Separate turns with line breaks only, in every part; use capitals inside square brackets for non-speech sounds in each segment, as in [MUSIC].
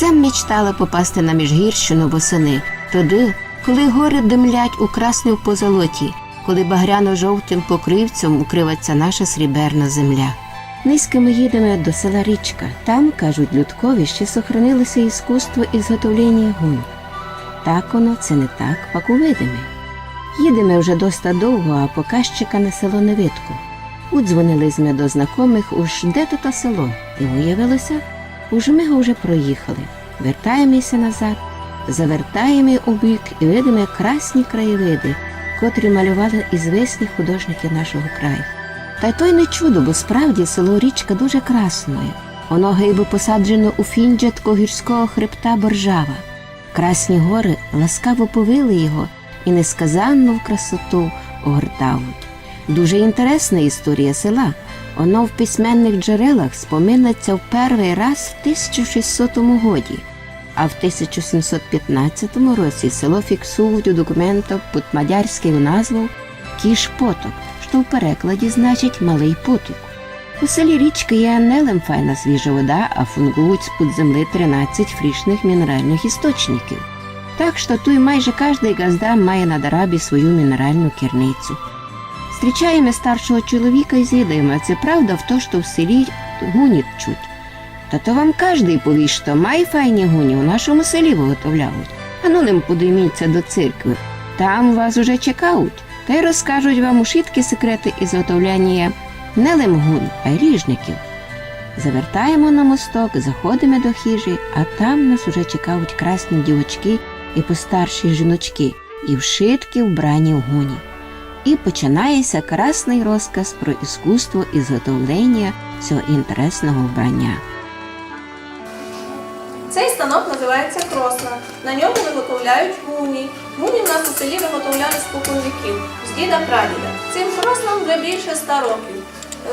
Усе мечтала попасти на Міжгірщину восени, туди, коли гори димлять у красній позолоті, коли багряно-жовтим покривцем укриваться наша сріберна земля. Низько ми їдемо до села Річка. Там, кажуть людкові, ще сохранилося іскусство ізготовлення гунь. Так воно це не так, пак увидиме. Їдемо вже доста довго, а ще на село не видко. Удзвонили ми до знайомих уж де то та село, і виявилося, уж ми його вже проїхали. Вертаємося назад, завертаємо у бік і видимо красні краєвиди, котрі малювали ізвісні художники нашого краю. Та й то й не чудо, бо справді село річка дуже красною. Воно гейбо посаджено у фінджатко гірського хребта Боржава. Красні гори ласкаво повили його і несказанну в красоту огортають. Дуже інтересна історія села. Воно в письменних джерелах споминається в перший раз в 1600 годі, а в 1715 році село фіксують у документах під мадярською назвою Кіш Поток, що в перекладі значить малий поток. У селі річки є не лим файна свіжа вода, а фунгують з-під земли 13 фрішних мінеральних істочників. Так що тут майже кожний газда має на дарабі свою мінеральну керницю. Зустрічаємо старшого чоловіка і з'їдаємо, а це правда в то, що в селі гуні чуть. Та то вам кожний повість, що має файні гуні у нашому селі виготовляють. Ану ним подійміться до церкви. Там вас уже чекають, та й розкажуть вам ушитки секрети ізготовляння не лимгунь, а й ріжників. Завертаємо на мосток, заходимо до хижі, а там нас уже чекають красні дівочки і постарші жіночки, і вшитки вбрані в гуні. І починається красний розказ про іскусство ізготовлення цього інтересного вбрання.
Цей станок називається кросна. На ньому виготовляють гуні. Гуні в нас у селі виготовляли з покойників, з діда прадіда. Цим кроснам вже більше ста років.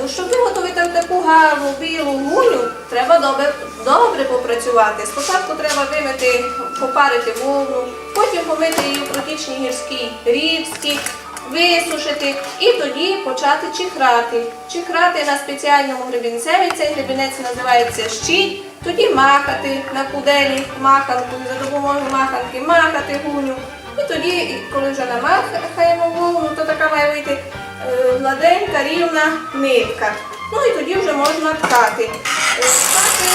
Е, Щоб виготовити таку гарну білу гуню, треба добре, добре попрацювати. Спочатку треба вимити, попарити вовну, потім помити її у протічній гірській річці, висушити і тоді почати чихрати. Чихрати на спеціальному гребінцеві. Цей гребінець називається щить. Тоді махати на куделі маханкою, за допомогою маханки махати гуню. І тоді, коли вже намахаємо вовну, то така має вийти е, гладенька, рівна нитка. Ну і тоді вже можна ткати. Ткати,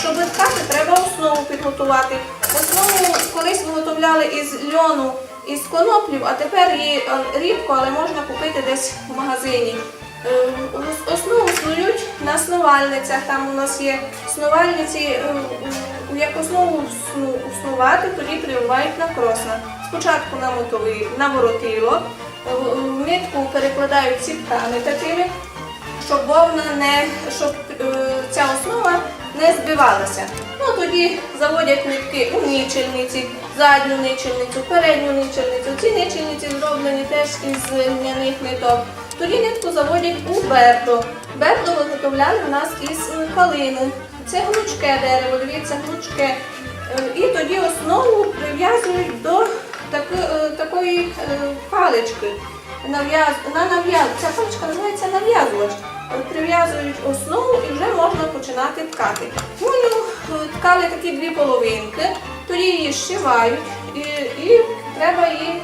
щоб ткати, треба основу підготувати. Основу колись виготовляли із льону, із коноплів, а тепер її е, рідко, але можна купити десь в магазині. Е, Основу снують на снувальницях. Там у нас є снувальниці, е, як основу снувати, тоді прививають на кросна. Спочатку на мотовий, на воротило, нитку перекладають сітками такими, щоб вовна не щоб ця основа не збивалася. Ну тоді заводять нитки у нічельниці, задню ничельницю, передню ничельницю. Ці ничельниці зроблені теж із льняних ниток. Тоді нитку заводять у бердо. Бердо виготовляли в нас із калини. Це гнучке дерево, дивіться, гнучке. Е, І тоді основу прив'язують до е, такої е, палички. На нав'яз... Ця паличка називається нав'язувач. Прив'язують основу і вже можна починати ткати. Гуню е, ткали такі дві половинки, тоді її зшивають і, і треба її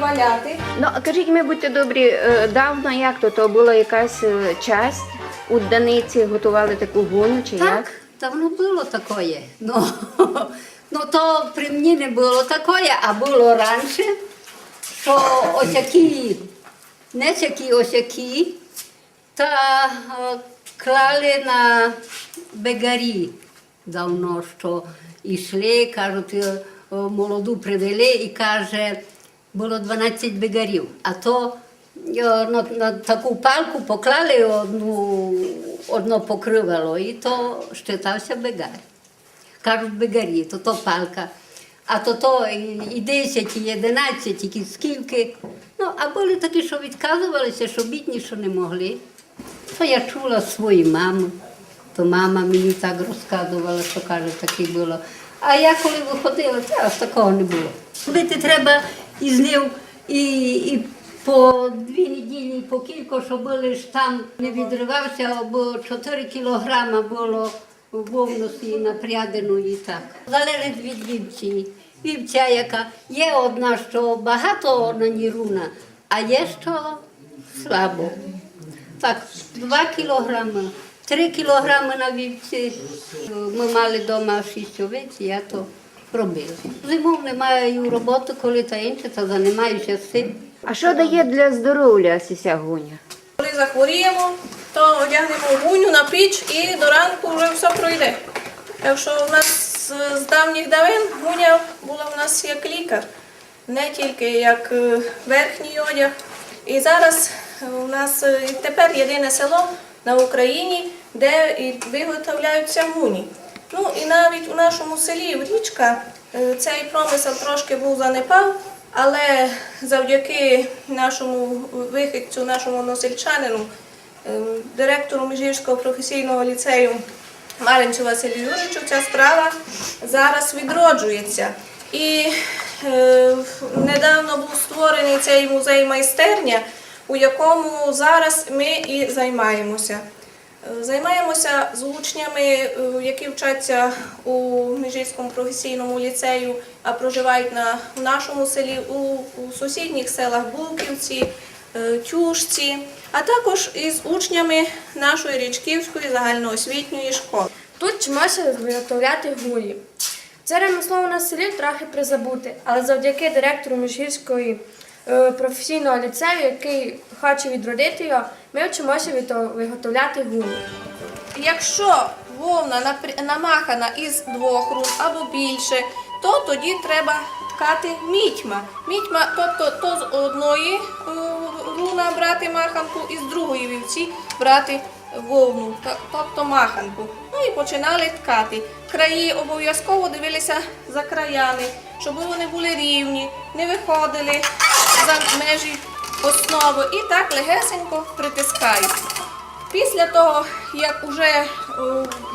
валяти.
Ну, кажіть, ми будьте добрі, е, давно як то, то була якась е, часть у Даниці готували таку гуню чи як?
Так, давно було таке. Ну, [LAUGHS] ну то при мені не було таке, а було раніше, що осякі, не такі осякі, та клали на бегарі давно, що йшли, кажуть, молоду привели і каже, було 12 бегарів, а то на, на таку палку поклали одну, одно покривало, і то щитався бегар. Кажуть, бегарі, то то палка. А то то і 10, і 11, і скільки. Ну, а були такі, що відказувалися, що бідні, що не могли. То я чула свою маму, то мама мені так розказувала, що каже, таке було. А я коли виходила, аж такого не було. Бити треба із ним і, і по дві неділі, по кілька, що були ж там не відривався, бо 4 кілограма було вовності напряденої так. Залежить від вівці. Вівця, яка є одна, що багато на ній руна, а є що слабо. Так, два кілограми, три кілограми на вівці. Ми мали вдома шість овець, я то робила. Зимов не маю роботи, коли та інше, то займаюся цим.
А що дає для здоров'я сіся гуня?
Коли захворіємо, то одягнемо гуню на піч і до ранку вже все пройде. Так що в нас з- з давніх давин гуня була в нас як лікар, не тільки як е, верхній одяг. І зараз у нас е, тепер єдине село на Україні, де виготовляються гуні. Ну і навіть у нашому селі в Річка е, цей промисел трошки був занепав, але завдяки нашому вихідцю, нашому носильчанину, е, директору Міжгірського професійного ліцею Маринцю Василю Юричу, ця справа зараз відроджується. І е, недавно був створений цей музей майстерня, у якому зараз ми і займаємося. Е, Займаємося з учнями, е, які вчаться у Міжгірському професійному ліцею, а проживають на нашому селі, у, сусідніх селах Булківці, е, Тюшці, а також із учнями нашої Річківської загальноосвітньої школи.
Тут вчимося виготовляти гулі. Це ремесло у нас селі трохи призабуте, але завдяки директору Міжгірської професійного ліцею, який хоче відродити його, ми вчимося виготовляти гулі.
Якщо вовна намахана із двох рун або більше, то тоді треба ткати мітьма. Мітьма, тобто то з одної е, руна брати маханку і з другої вівці брати вовну, тобто маханку. Ну і починали ткати. Краї обов'язково дивилися за краями, щоб вони були рівні, не виходили за межі основи і так легесенько притискають. Після того, як вже е,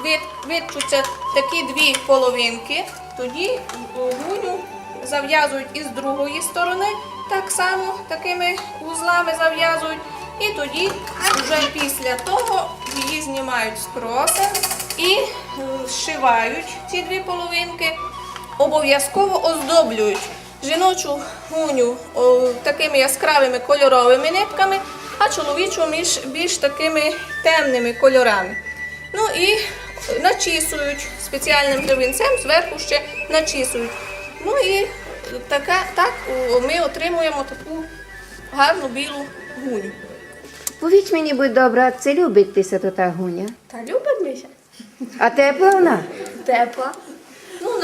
від, відчуться такі дві половинки, тоді гуню зав'язують із другої сторони, так само такими вузлами зав'язують. І тоді, вже після того, її знімають з кроса і е, зшивають ці дві половинки, обов'язково оздоблюють жіночу гуню о, такими яскравими кольоровими нитками, а чоловічу більш, більш такими темними кольорами. Ну і начісують спеціальним гривінцем, зверху ще начісують. Ну і така, так ми отримуємо таку гарну білу гуню.
Повіть мені, будь добра, це любить тися та гуня.
Та любить Міша?
А тепла вона?
Тепла.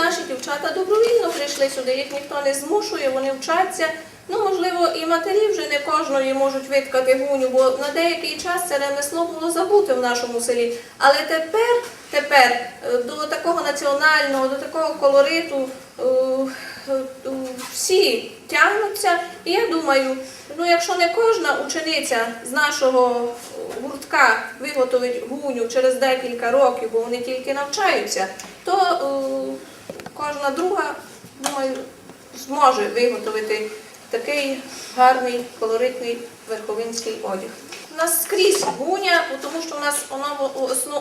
Наші дівчата добровільно прийшли сюди, їх ніхто не змушує, вони вчаться. Ну, можливо, і матері вже не кожної можуть виткати гуню, бо на деякий час це ремесло було забуте в нашому селі. Але тепер, тепер е, до такого національного, до такого колориту е, е, всі тягнуться. І я думаю, ну якщо не кожна учениця з нашого гуртка виготовить гуню через декілька років, бо вони тільки навчаються, то кожна друга, думаю, зможе виготовити такий гарний колоритний верховинський одяг. У нас скрізь гуня, тому що у нас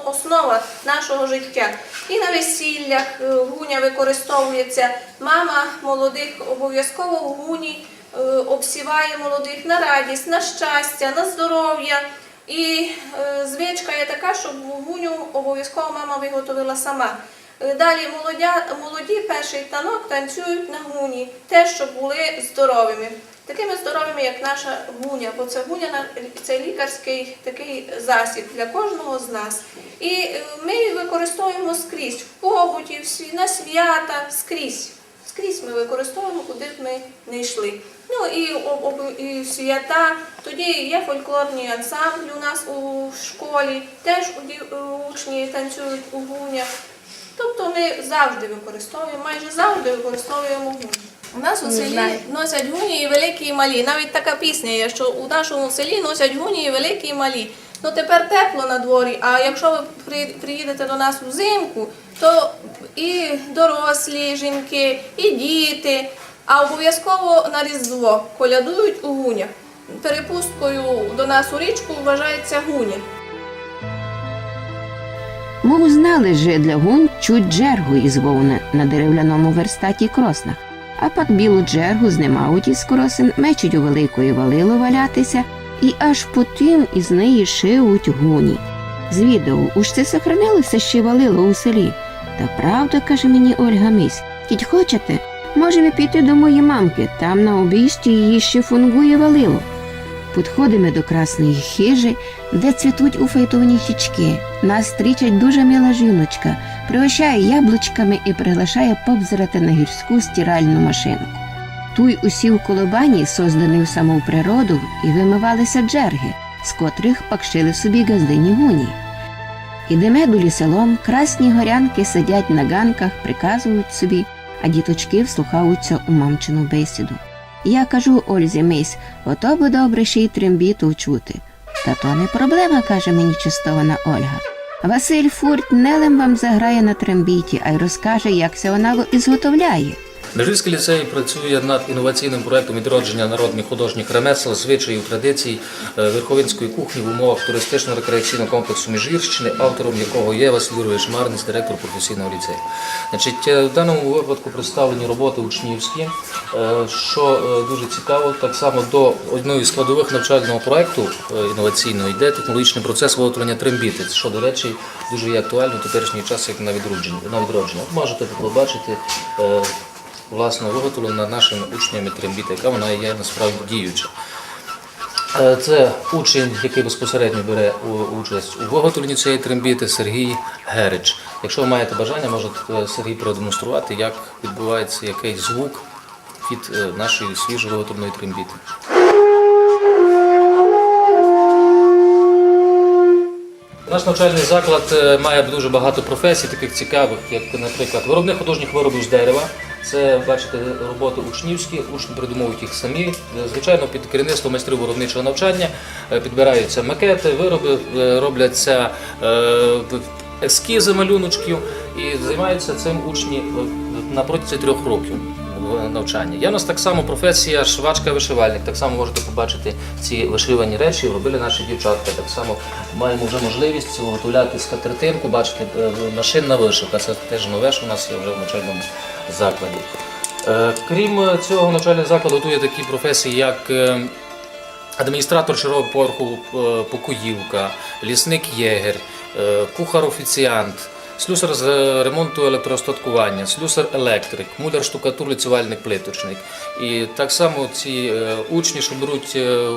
основа нашого життя. І на весіллях е, гуня використовується. Мама молодих обов'язково в гуні е, обсіває молодих на радість, на щастя, на здоров'я. І е, звичка є така, щоб гуню обов'язково мама виготовила сама. Е, Далі молодя, молоді перший танок танцюють на гуні, теж щоб були здоровими. Такими здоровими, як наша гуня, бо це гуня це лікарський такий засіб для кожного з нас. І е, ми використовуємо скрізь в побуті, на свята, скрізь. Скрізь ми використовуємо, куди б ми не йшли. Ну і, об- і свята. Тоді є фольклорні ансамблі у нас у школі, теж учні танцюють у гунях. Тобто ми завжди використовуємо, майже завжди використовуємо гуні. У нас у селі носять гуні і великі і малі. Навіть така пісня є, що у нашому селі носять гуні і великі і малі. Ну тепер тепло на дворі, а якщо ви приїдете до нас взимку, то і дорослі жінки, і діти, а обов'язково на Різдво колядують у гунях. Перепусткою до нас у річку вважається гуня.
Мов знали же для гунь чуть джергу із вовни на дерев'яному верстаті кроснах, а пак білу джергу знімають із кросин, мечуть у великої валило валятися, і аж потім із неї шиють гуні. Звідав, уж це сохранилося ще валило у селі. Та правда, каже мені Ольга Мись, тіть хочете, можемо піти до моєї мамки, там на обійсті її ще фунгує валило. Підходимо до красної хижі, де цвітуть у фейтовні хічки. Нас зустрічать дуже мила жіночка, пригощає яблучками і приглашає побзирати на гірську стиральну машинку. Туй усі в колобані, созданий в саму природу, і вимивалися джерги, з котрих пак шили собі газдині гуні. Ідеме до ліселом, красні горянки сидять на ганках, приказують собі, а діточки вслухаються у мамчину бесіду. Я кажу Ользі Мись, ото би добре ще й трембіту чути. Та то не проблема, каже мені частована Ольга. Василь Фурт нелем вам заграє на трембіті, а й розкаже, як це вона ізготовляє.
Межівський ліцей працює над інноваційним проектом відродження народних художніх ремесел, звичаїв, традицій е, верховинської кухні в умовах туристично-рекреаційного комплексу Міжгірщини, автором якого є Василь Юрович Марниць, директор професійного ліцею. Значить, е, в даному випадку представлені роботи учнівські, е, що дуже цікаво, так само до одної з складових навчального проекту е, інноваційного йде технологічний процес виготовлення трембіти, що, до речі, дуже є актуально в теперішній час, як. На відродження. Можете побачити. Власне виготовлена нашими учнями трембіта, яка вона є насправді діюча. Е, Це учень, який безпосередньо бере участь у виготовленні цієї трембіти, Сергій Герич. Якщо ви маєте бажання, можете е, Сергій продемонструвати, як відбувається якийсь звук від е, нашої свіжо виготовленої трембіти. Наш навчальний заклад має дуже багато професій, таких цікавих, як, наприклад, виробник художніх виробів з дерева. Це, бачите, роботи учнівські, учні придумують їх самі. Звичайно, під керівництвом майстрів виробничого навчання е, підбираються макети, вироби, е, робляться е, ескізи малюночків і займаються цим учні на протязі трьох років в навчанні. Є у нас так само професія швачка-вишивальник. Так само можете побачити ці вишивані речі, робили наші дівчатка. Так само маємо вже можливість виготовляти скатертинку, бачите, е, машинна вишивка. Це теж нове, що у нас є вже в навчальному закладі. Е, Крім цього, навчальний заклад готує такі професії, як е, адміністратор широкого поверху е, покоївка, лісник-єгер, е, кухар-офіціант, слюсар з е, ремонту електроостаткування, слюсар-електрик, муляр штукатур лицювальник плиточник. І так само ці е, учні, що беруть е,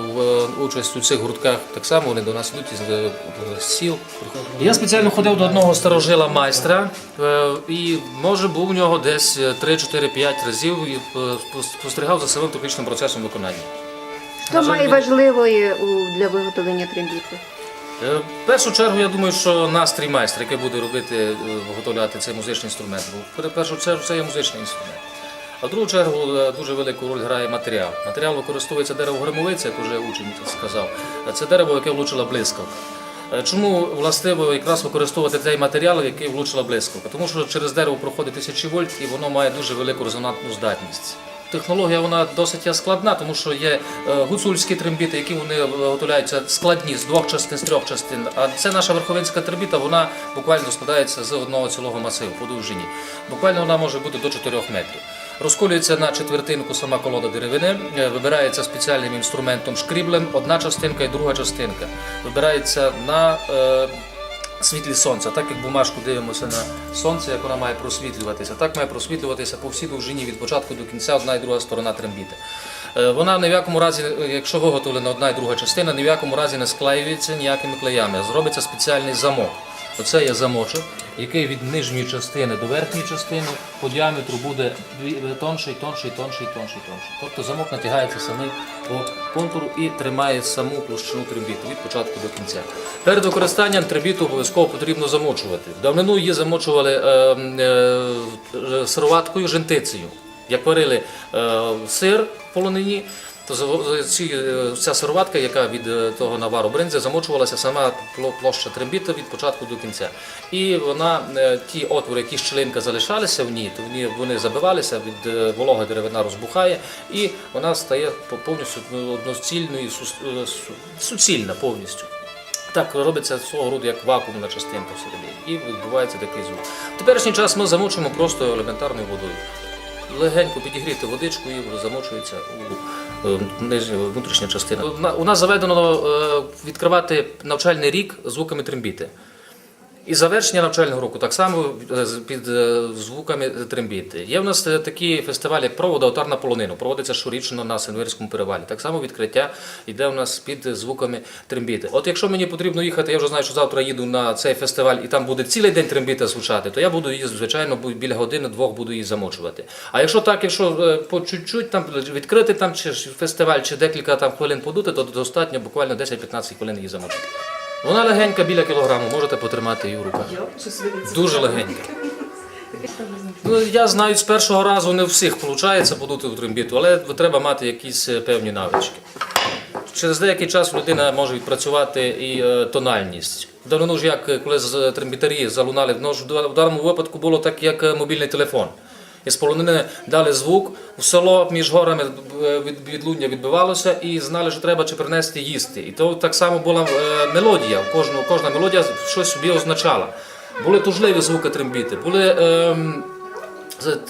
участь у цих гуртках, так само вони до нас йдуть із з сіл. Я спеціально ходив до одного старожила майстра, і може був у нього десь 3-4-5 разів і спостерігав за самим технічним процесом виконання.
Що
На
має важливої для виготовлення трембіти?
Е, В першу чергу, я думаю, що настрій майстра, який буде робити, е, виготовляти цей музичний інструмент. Бо в першу чергу це є музичний інструмент. А в другу чергу е, дуже велику роль грає матеріал. Матеріал використовується дерево гримовиця, як вже учень сказав. Це дерево, яке влучила блискавка. Чому властиво якраз використовувати цей матеріал, який влучила блискавка? Тому що через дерево проходить тисячі вольт і воно має дуже велику резонантну здатність. Технологія вона досить складна, тому що є е, гуцульські трембіти, які вони виготовляються складні з двох частин, з трьох частин. А це наша верховинська трембіта, вона буквально складається з одного цілого масиву по довжині. Буквально вона може бути до 4 метрів. Розколюється на четвертинку сама колода деревини, е, вибирається спеціальним інструментом шкріблем, одна частинка і друга частинка. Вибирається на е, світлі сонця, так як бумажку дивимося на сонце, як вона має просвітлюватися, так має просвітлюватися по всій довжині від початку до кінця одна і друга сторона трембіти. Е, Вона ні в якому разі, е, якщо виготовлена одна і друга частина, ні в якому разі не склеюється ніякими клеями. Зробиться спеціальний замок. Оце є замочок, який від нижньої частини до верхньої частини по діаметру буде тонший, тонший, тонший, тонший, тонший. Тобто замок натягається самий по контуру і тримає саму площину трембіту від початку до кінця. Перед використанням трембіту обов'язково потрібно замочувати. Давнину її замочували е, е, сироваткою, жентицею. Як варили е, сир в полонині, то е, ця сироватка, яка від е, того навару бринзи, замочувалася сама площа трембіта від початку до кінця. І вона, е, ті отвори, які щелинка залишалися в ній, то вони, забивалися, від вологи деревина розбухає, і вона стає повністю одноцільною, е, су- суцільна повністю. так робиться свого роду як вакуумна частинка всередині. І відбувається такий звук. В теперішній час ми замочимо просто елементарною водою. Легенько підігріти водичку і замочується у внутрішня частина. У нас заведено е, відкривати навчальний рік звуками трембіти. І завершення навчального року так само е, під е, звуками трембіти. Є в нас е, такі фестивалі, як провода отар на полонину. Проводиться щорічно на Сенверському перевалі. Так само відкриття йде у нас під звуками трембіти. От якщо мені потрібно їхати, я вже знаю, що завтра їду на цей фестиваль і там буде цілий день трембіта звучати, то я буду її, звичайно, біля години-двох буду її замочувати. А якщо так, якщо по чуть-чуть там відкрити там чи фестиваль, чи декілька там хвилин подути, то достатньо буквально 10-15 хвилин її замочити. Вона легенька біля кілограму, можете потримати її в руках. Дуже легенька. Ну, я знаю, з першого разу не всіх виходить подути в трембіту, але треба мати якісь е, певні навички. Через деякий час людина може відпрацювати і е, тональність. Давно ж як е, коли з трембітарі залунали, в даному випадку було так, як мобільний телефон. Із полонини дали звук, в село між горами е, від відлуння відбивалося і знали, що треба чи принести їсти. І то так само була е, мелодія. Кожну, кожна мелодія щось собі означала. Були тужливі звуки трембіти, були е,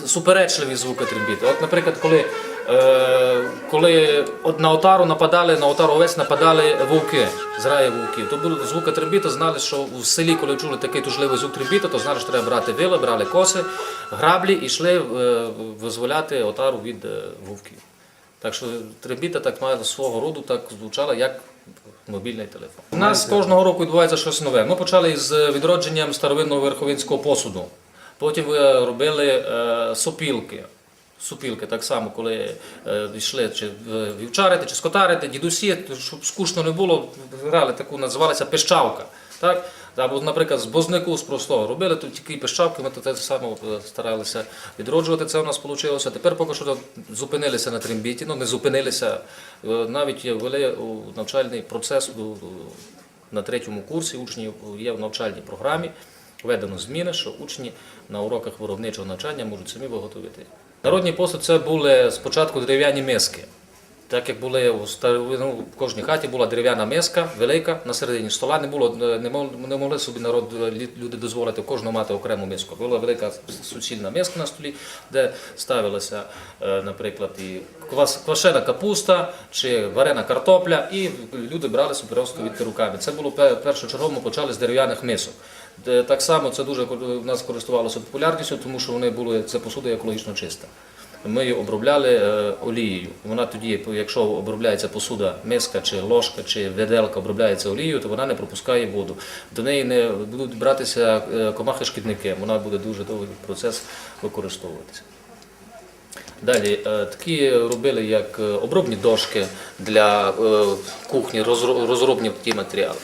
суперечливі звуки трембіти. От, наприклад, коли, коли на отару нападали, на отару овець нападали вовки, зграя вовків, то були звуки трембіти, знали, що в селі, коли чули такий тужливий звук трембіти, то знали, що треба брати вили, брали коси, граблі і йшли е, визволяти отару від е, вовків. Так що трембіта так має свого роду так звучала, як мобільний телефон. У нас кожного року відбувається щось нове. Ми почали з відродженням старовинного верховинського посуду. Потім робили е, сопілки. Супілки так само, коли е, йшли чи вівчарити, чи скотарити, дідусі, щоб скучно не було, грали таку, називалася пищавка. Так? Або, наприклад, з бознику з простого робили тут такі пищавки, ми те саме е, старалися відроджувати. Це у нас вийшло. Тепер поки що зупинилися на трембіті, ну не зупинилися, е, навіть ввели у навчальний процес на третьому курсі учні є в навчальній програмі. Введено зміни, що учні на уроках виробничого навчання можуть самі виготовити. Народні посуд це були спочатку дерев'яні миски. Так як були у ну, в кожній хаті була дерев'яна миска, велика, на середині стола не було, не мог- не могли собі народ люди дозволити кожного мати окрему миску. Була велика суцільна миска на столі, де ставилася, е, наприклад, і квашена капуста чи варена картопля, і люди брали собі просто від руками. Це було пе- першочергово, почали з дерев'яних мисок. Де Так само це дуже в нас користувалося популярністю, тому що вони були це посуда екологічно чиста. Ми її обробляли е, олією. Вона тоді, якщо обробляється посуда, миска чи ложка чи веделка обробляється олією, то вона не пропускає воду. До неї не будуть братися е, комахи-шкідники, вона буде дуже довгий процес використовуватися. Далі е, такі робили як е, обробні дошки для е, кухні, розробні такі матеріали.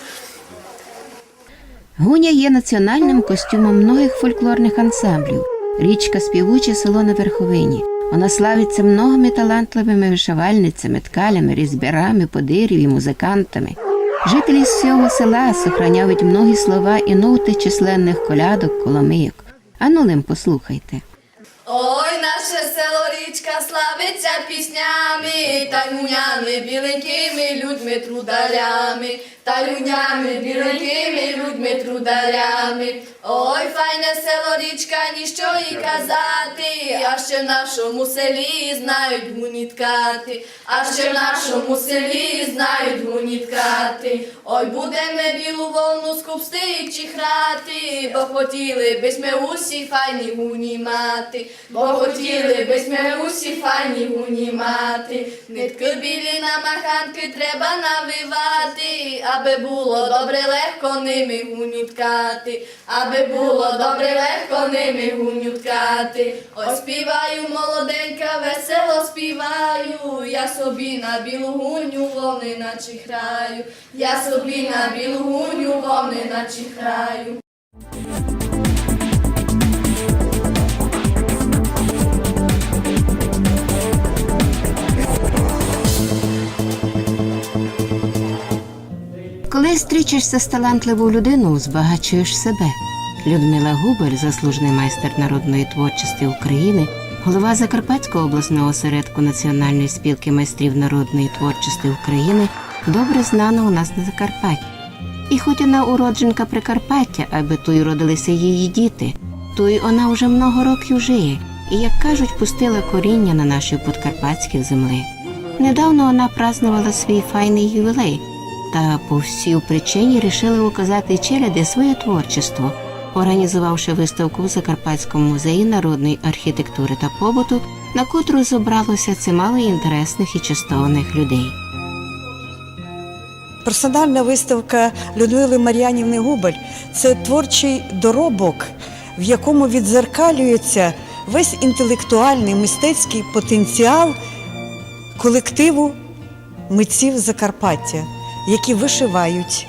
Гуня є національним костюмом многих фольклорних ансамблів. Річка співуче село на верховині. Вона славиться многими талантливими вишивальницями, ткалями, різьбярами, подирів і музикантами. Жителі з цього села сохраняють многі слова і ноти численних колядок, коломийок. Ану лим послухайте.
Ой, наше село річка славиться піснями, та люнями, біленькими людьми трударями, та люнями, біленькими людьми трударями. Ой, файне село річка, ніщо і казати, а ще в нашому селі знають гуніткати, а ще в нашому селі знають гуніткати. Ой, будемо білу волну скупсти і чихрати, бо хотіли би ми усі файні гуні мати, бо хотіли би ми усі файні гуні мати. Нитки білі на маханки треба навивати, аби було добре легко ними гунюткати, аби було добре легко ними гунюткати. Співаю молоденька, весело співаю, я собі на білу гуню вовни граю. я собі на білу гуню вовни начихраю.
Коли зустрічаєшся з талантливою людиною, збагачуєш себе. Людмила Губер, заслужений майстер народної творчості України, голова Закарпатського обласного осередку Національної спілки майстрів народної творчості України, добре знана у нас на Закарпатті. І хоч вона уродженка Прикарпаття, аби то й родилися її діти, то й вона вже много років жиє, і, як кажуть, пустила коріння на нашій подкарпатській землі. Недавно вона празнувала свій файний ювілей, та по всій причині рішили указати челяди своє творчество, організувавши виставку в Закарпатському музеї народної архітектури та побуту, на котру зібралося чимало інтересних і чистованих людей.
Персональна виставка Людмили Мар'янівни Губель це творчий доробок, в якому відзеркалюється весь інтелектуальний мистецький потенціал колективу митців Закарпаття, які вишивають,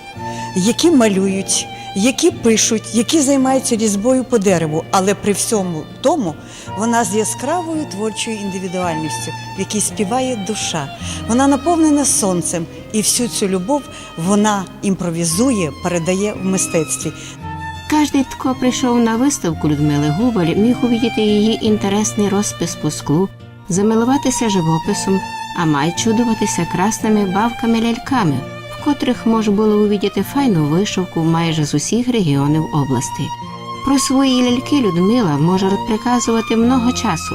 які малюють, які пишуть, які займаються різьбою по дереву. Але при всьому тому вона з яскравою творчою індивідуальністю, в якій співає душа. Вона наповнена сонцем, і всю цю любов вона імпровізує, передає в мистецтві.
Кожний, хто прийшов на виставку Людмили Губаль, міг увидіти її інтересний розпис по склу, замилуватися живописом, а май чудуватися красними бавками-ляльками, котрих можна було увидіти файну вишивку майже з усіх регіонів області. Про свої ляльки Людмила може розприказувати много часу,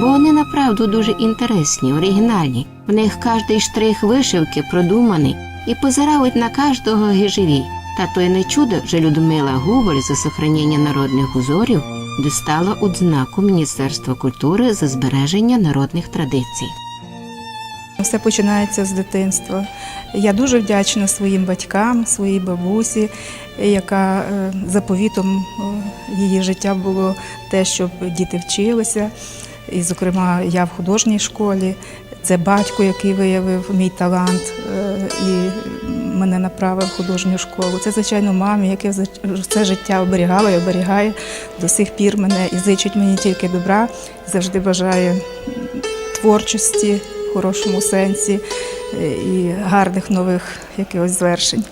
бо вони направду дуже інтересні, оригінальні. В них кожний штрих вишивки продуманий і позирають на кожного гижеві. Та то й не чудо, що Людмила Губаль за сохранення народних узорів дістала удзнаку Міністерства культури за збереження народних традицій.
Все починається з дитинства. Я дуже вдячна своїм батькам, своїй бабусі, яка е, заповітом е, її життя було те, щоб діти вчилися. І, зокрема, я в художній школі. Це батько, який виявив мій талант е, і мене направив в художню школу. Це, звичайно, мамі, яка все життя оберігала і оберігає до сих пір мене і зичить мені тільки добра, завжди бажає творчості хорошому сенсі е, і гарних нових якихось звершень.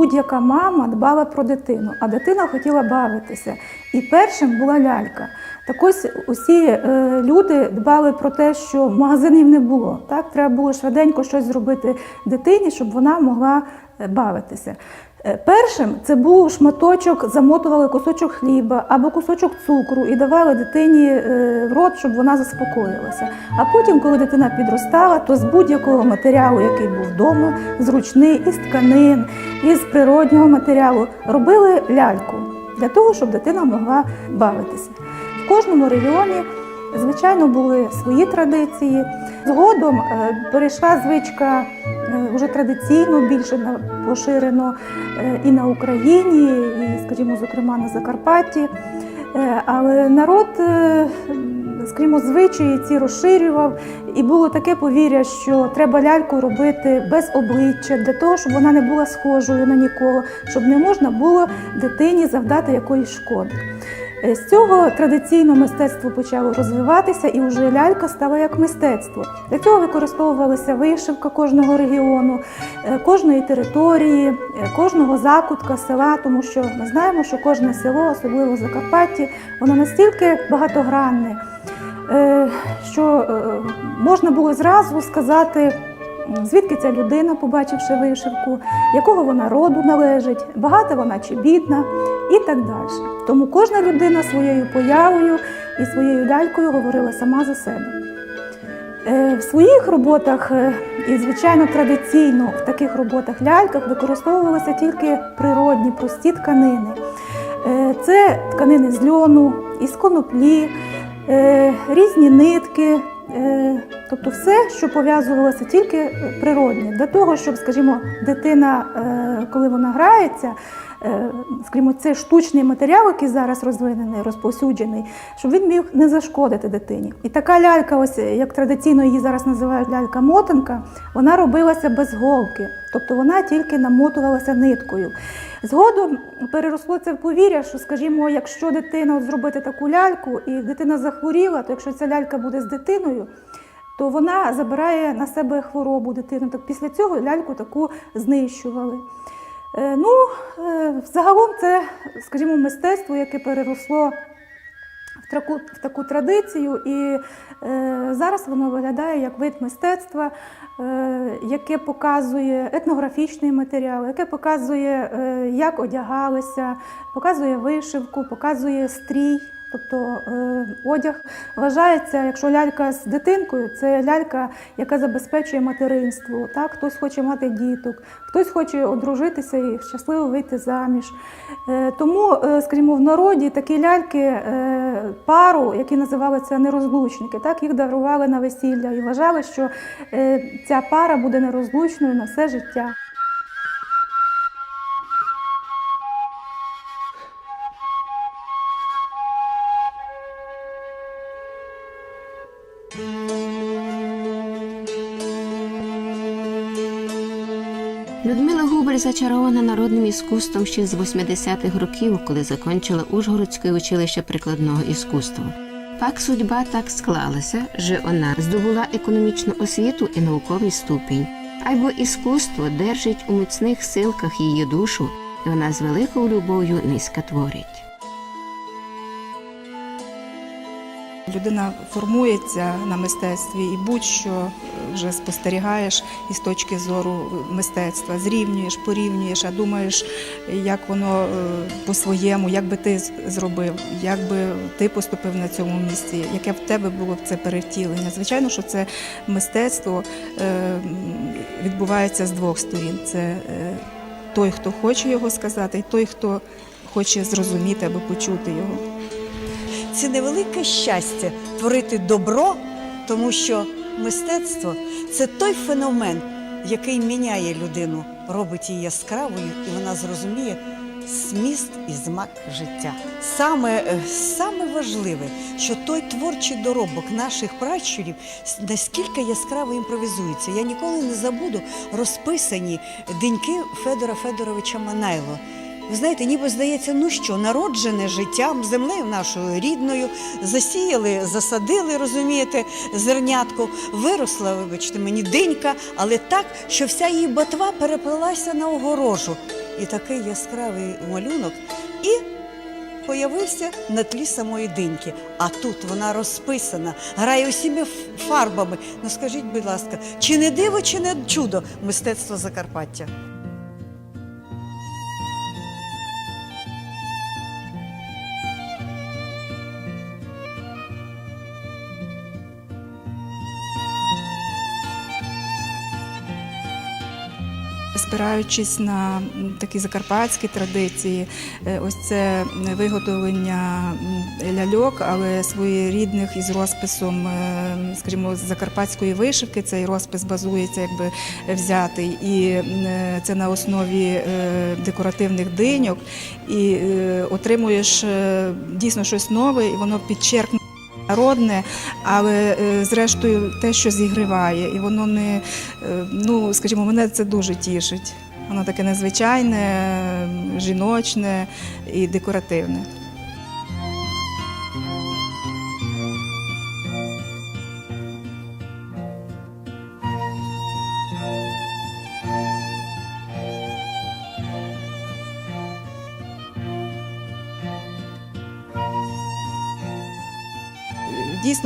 Будь-яка мама дбала про дитину, а дитина хотіла бавитися. І першим була лялька. Так ось усі е, люди дбали про те, що магазинів не було. Так, треба було швиденько щось зробити дитині, щоб вона могла е, бавитися. Е, Першим це був шматочок, замотували кусочок хліба або кусочок цукру і давали дитині е, в рот, щоб вона заспокоїлася. А потім, коли дитина підростала, то з будь-якого матеріалу, який був вдома, зручний, із тканин, із природнього матеріалу, робили ляльку для того, щоб дитина могла бавитися. В кожному регіоні, звичайно, були свої традиції. Згодом е, перейшла звичка вже традиційно більше поширено е, і на Україні, і, скажімо, зокрема на Закарпатті. Е, Але народ, е, скажімо, звичаї ці розширював, і було таке повір'я, що треба ляльку робити без обличчя, для того, щоб вона не була схожою на нікого, щоб не можна було дитині завдати якоїсь шкоди. Е, З цього традиційно мистецтво почало розвиватися, і вже лялька стала як мистецтво. Для цього використовувалася вишивка кожного регіону, е, кожної території, е, кожного закутка села, тому що ми знаємо, що кожне село, особливо Закарпатті, воно настільки багатогранне, що можна було зразу сказати. Звідки ця людина, побачивши вишивку, якого вона роду належить, багата вона чи бідна, і так далі. Тому кожна людина своєю появою і своєю лялькою говорила сама за себе. Е, В своїх роботах, е, і, звичайно, традиційно в таких роботах ляльках використовувалися тільки природні, прості тканини. Е, Це тканини з льону, із коноплі, різні нитки, тобто все, що пов'язувалося тільки е, природне. Для того, щоб, скажімо, дитина, е, коли вона грається, е, скажімо, це штучний матеріал, який зараз розвинений, розповсюджений, щоб він міг не зашкодити дитині. І така лялька, ось як традиційно її зараз називають лялька-мотанка, вона робилася без голки, тобто вона тільки намотувалася ниткою. Згодом переросло це в повір'я, що, скажімо, якщо дитина от зробити таку ляльку, і дитина захворіла, то якщо ця лялька буде з дитиною, то вона забирає на себе хворобу дитини. Так після цього ляльку таку знищували. Е, Ну, е, загалом це, скажімо, мистецтво, яке переросло в таку, в таку традицію, і е, зараз воно виглядає як вид мистецтва, е, яке показує етнографічний матеріал, яке показує, е, як одягалися, показує вишивку, показує стрій. Тобто е, одяг вважається, якщо лялька з дитинкою, це лялька, яка забезпечує материнство. Так? Хтось хоче мати діток, хтось хоче одружитися і щасливо вийти заміж. Е, тому, е, скажімо, в народі такі ляльки пару, які називали це нерозлучники, так? їх дарували на весілля і вважали, що ця пара буде нерозлучною на все життя.
Людмила зачарована народним іскусством ще з 80-х років, коли закінчила Ужгородське училище прикладного іскусства. Пак судьба так склалася, що вона здобула економічну освіту і науковий ступінь, або іскусство держить у міцних силках її душу, і вона з великою любов'ю низько творить.
Людина формується на мистецтві і будь-що вже спостерігаєш із точки зору мистецтва, зрівнюєш, порівнюєш, а думаєш, як воно е, по-своєму, як би ти зробив, як би ти поступив на цьому місці, яке в тебе було б це перевтілення. Звичайно, що це мистецтво е, відбувається з двох сторін. Це е, той, хто хоче його сказати, і той, хто хоче зрозуміти або почути його.
Це невелике щастя творити добро, тому що мистецтво це той феномен, який міняє людину, робить її яскравою, і вона зрозуміє зміст і змак життя. Саме, е, саме важливе, що той творчий доробок наших пращурів наскільки яскраво імпровізується. Я ніколи не забуду розписані деньки Федора Федоровича Манайло. Ви знаєте, ніби здається, ну що, народжене життям, землею нашою рідною, засіяли, засадили, розумієте, зернятку, виросла, вибачте мені, динька, але так, що вся її ботва переплилася на огорожу. І такий яскравий малюнок. І появився на тлі самої диньки. А тут вона розписана, грає усіми фарбами. Ну скажіть, будь ласка, чи не диво, чи не чудо мистецтво Закарпаття?
Спираючись на такі закарпатські традиції, е, ось це виготовлення ляльок, але своєрідних із розписом, е, скажімо, з закарпатської вишивки. Цей розпис базується, якби взятий, і е, це на основі декоративних диньок, і отримуєш дійсно щось нове, і воно підчеркнуто. Народне, але е, зрештою те, що зігріває, і воно не, е, ну скажімо, мене це дуже тішить. Воно таке незвичайне, жіночне і декоративне.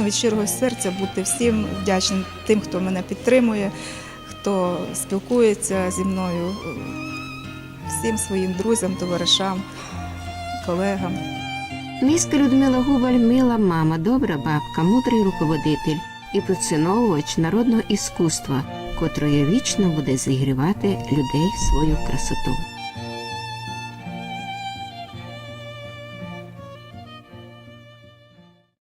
Дійсно від щирого серця бути всім вдячним тим, хто мене підтримує, хто спілкується зі мною, всім своїм друзям, товаришам, колегам.
Міська Людмила Губаль мила мама, добра бабка, мудрий руководитель і поціновувач народного іскусства, котрою вічно буде зігрівати людей свою красоту.